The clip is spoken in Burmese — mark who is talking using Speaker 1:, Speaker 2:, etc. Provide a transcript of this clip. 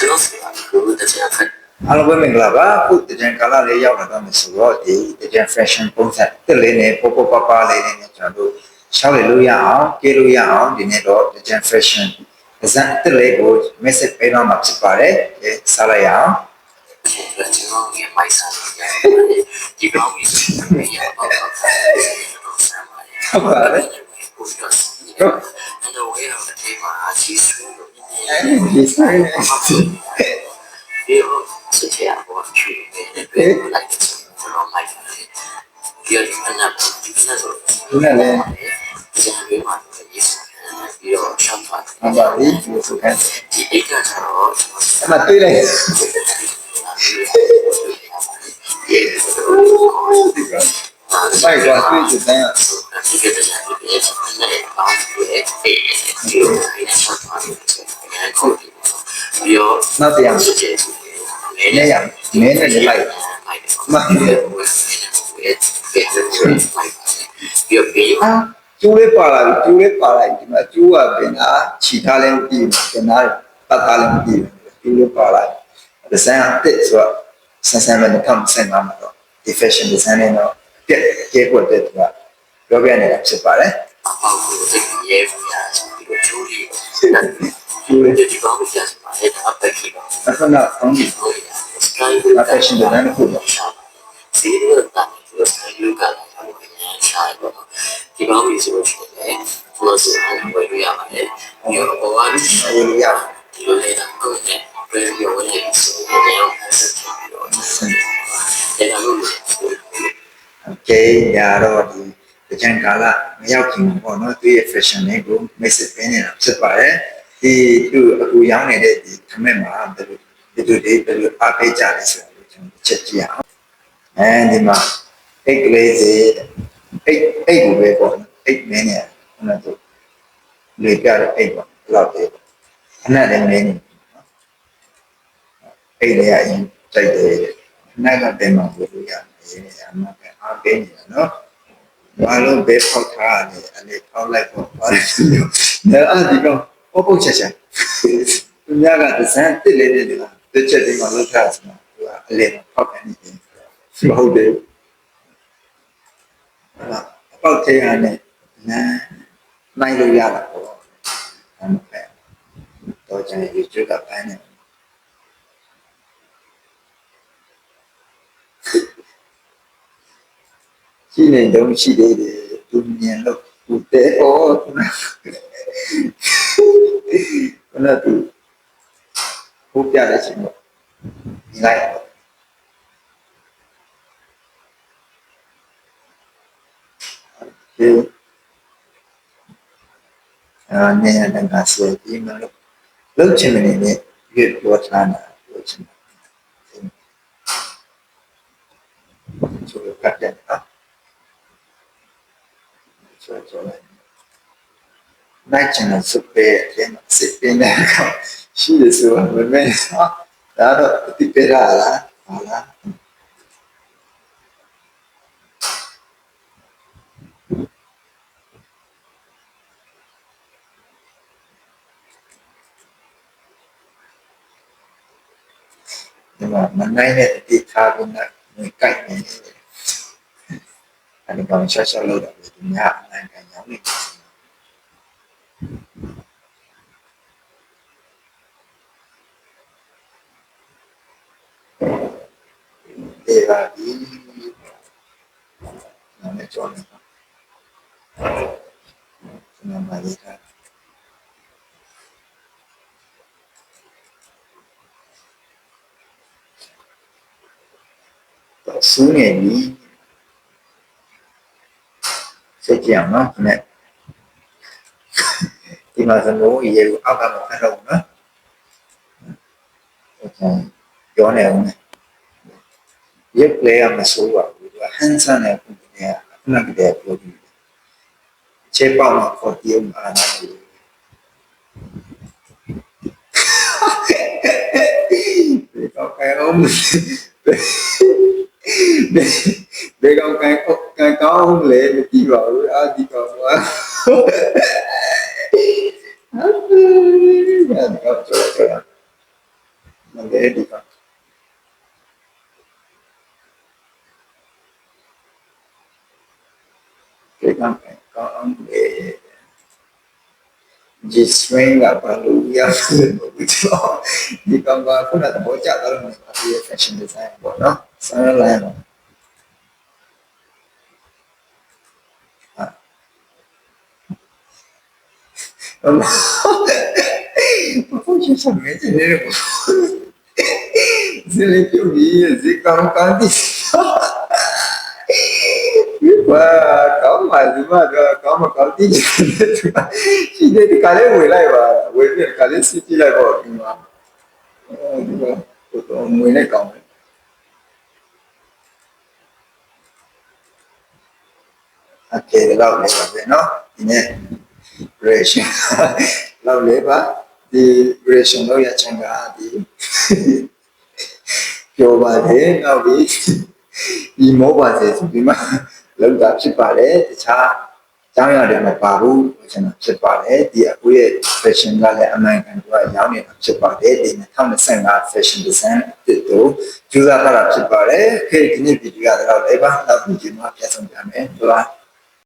Speaker 1: ကျွန်တော်စီကိုတချာခက်
Speaker 2: အားလုံးပဲမင်္ဂလာပါအခုတကြံကာလလေးရောက်လာတော့မယ်ဆိုတော့ဒီတကြံ fashion ပုံစံတစ်လေးနဲ့ပေါပေါပပလေးနဲ့ကျွန်တော်တို့ရှောက်ရလို့ရအောင်ကေးလို့ရအောင်ဒီနေ့တော့တကြံ fashion ဒီဇိုင်းတစ်လေးကို message ပေးတော့မှာဖြစ်ပါတယ်ဒီစားလိုက်ရအောင်
Speaker 1: ကျွန်တော်ရဲ့မိုက်စားတယ်ဒီကောင်းပြီရပါတော့ဆမ်းပါလေ
Speaker 2: ဟုတ်ပါလေ
Speaker 1: ကိုပြောအဲ့တော့ဝေးတော့ဒီမှာအချီးဆွေးလို့
Speaker 2: အဲဒီဆို င်နဲ့
Speaker 1: ဒီလိုစစ်ချာပေါ်ချီးနေတယ်လိုက်ကျွန်တော်မိုက်တယ်ဒီအရင်ကဒီကနေ့ဆို
Speaker 2: ဒီနေ့လည်း
Speaker 1: ဒီလိုမှရေးစပြီးတော့ရှောက်ပါ
Speaker 2: မပါဘူးဒီဆိုတဲ့
Speaker 1: ဒီအိတ်ကကျတော့
Speaker 2: အမတွေ့လိုက် မိုက်ကတွေ့ချင်တယ်
Speaker 1: ဒီကတည်းကဒီရဲ့နဲ့ပေါင်းပြီးအဲ့ဒီဒီဆောက်ပါလို့ဆိုရင်ကိုပြီးတော့
Speaker 2: နောက်တရား
Speaker 1: စစ်ချေနေ
Speaker 2: နေရမင်းနဲ့လိုက်
Speaker 1: မှန်တယ်ဝယ်နေတယ်ဘယ်လိုလဲပြီးပြီး
Speaker 2: အာကျိုးလေးပါလာပြီကျိုးလေးပါလာပြီဒီမှာကျိုးကပင်နာခြိထားလည်းမပြီးဘူးပင်နာပတ်ထားလည်းမပြီးဘူးကျိုးလေးပါလာဒီဇိုင်းအစ်စ်ဆိုတော့ဆန်းဆန်းနဲ့ကမ်ဆန်မှာတော့ဒီ fashion design နဲ့တော့ပြည့်ကျဲကွက်တဲ့သူကပြောပြနေတာဖြစ်ပါတယ်
Speaker 1: အပေါက်ကိုသိရဲပြရပြီးတော့ကျိုးလေး
Speaker 2: ကျိုးလေး
Speaker 1: ဒီ During the
Speaker 2: development phase, I had up the key. I found out
Speaker 1: from the story. I fashioned the man who was. See, it was done. It was a new guy. I was in a child. The mom is working there. Plus, I
Speaker 2: went to Yamane. You
Speaker 1: know, go on. I will be out. You later go there. Bring your way. So, you know, I said, you
Speaker 2: know, then I will go. Okay, yeah, I ကြံကာလမရောက်ခင်ပေါ့နော်သူ့ရဲ့ fashion လေးကို message ပေးနေတာဖြစ်ပါတယ် ဒီသူအခုရောင်းနေတဲ့ဒီ comment မှာဘယ်လိုဒီလိုတွေဘယ်လိုအားပေးကြလဲဆိုတော့ကျွန်တော်ချက်ကြည့်အောင်အဲဒီမှာအိတ်ကလေးစီအိတ်အိတ်ကိုပဲပေါ့နော်အိတ်မင်းเนี่ยခုနကသူလေပြတဲ့အိတ်ပေါ့ဘယ်လောက်သေးပေါ့ခဏလည်းမင်းနေနော်အိတ်လေးအရင်တိုက်တယ်ခဏကတင်မှာလို့ရရတယ်အမှန်ပဲအားပေးနေတာနော်ဘာလို့ဘယ်ဖောက်ထားလဲအဲ့ဒီဖောက်လိုက်ပေါ့ဘာလို့လဲဒါအဒီ ကောင်ပေါ့ပေါ့ချက်ချက်သူများကဒီဇိုင်းတစ်လေးလေးတွေကတစ်ချက်ဒီမှာလောက်ထားစမှာသူကအလေးဖောက်ခံနေတယ်မဟုတ်တယ်အဲ့ဒါအပေါက်ထဲရနဲ့နားနိုင်လို့ရတာပေါ့အဲ့ဒါပဲတော့ကျန် YouTube ကပိုင်းနေရှိနေတော့ရှိသေးတယ်သူမြင်လို့သူတဲဩခုန ခုနသူဘုပြတဲ့ချိန်တော့ဒီလိုက်ဒီအာနေရတဲ့ကဆေးဒီမလို့လောက်ချင်နေနေရွတ်ပြောထားတာပြောချင်တယ်ဆိုတော့ကတ်တယ်နော်ဆိုတော့နိုင်ချင်တဲ့စပယ်အရင်စစ်ပင်းတဲ့ကောင်ရှိတယ်ဆိုတော့မမဲဟာဒါတော့ဒီပေရလားဟာလားဒီမှာမနိုင်တဲ့တိထားကု なちゃんのすっぺー、すっぺーなんか、しいですよ、めめの、あの、ティペラーラ、あら。でも、まあ、ないね、ティーカーブな、もう一回ね、あの、バンシャシャローダーで、みんな、なんか、やめて。 ရုပ်လေးကမဆိုးပါဘူးသူကဟ န်ဆန်တဲ့ပုံနဲ့ခုနကတည်းကပြောပြီးချေပေါက်မှာခေါ်တည်အောင်အားနာတယ်ဒီတော့ကဲအောင်ဒီကောင်ကဲကဲကောင်းလေမကြည့်ပါဘူးအာဒီကောင်ကဟာဒီကောင်ကျော်ကျော်မလဲဒီကဒီကံကောင်းလေဒီ swing ကဘာလို့ ရလဲမသိတော့ဒီကောင်ကခုနကတော့ကြာတော့မယ်ဒီ fashion design ပေါ့နော်ဆန်းလာတော့ 不去上面今天这里就你是刚刚的，哇，搞嘛是嘛的，搞嘛搞的，现在你赶紧回来吧，回来赶紧司机来吧，对吗？呃，这个我我回来搞。OK，လောက်လေးပါပဲเนาะဒီနေ့ relation လောက်လေးပါဒီ relation လောက်ရချင်ကဒီပြောပါတယ်နောက်ပြီးဒီမောပါစေဆိုဒီမှာလောက်တာဖြစ်ပါတယ်တခြားကျောင်းရတယ်မပါဘူးကျွန်တော်ဖြစ်ပါတယ်ဒီအခုရဲ့ fashion ကလည်းအမှန်ကန်ကရောင်းနေတာဖြစ်ပါတယ်ဒီ2025 fashion design တစ်တို့ကျူးစားထားတာဖြစ်ပါတယ်ခေဒီနေ့ဗီဒီယိုကတော့လည်းပါနောက်ဗီဒီယိုမှာပြန်ဆောင်ပြမယ်ဟုတ်လား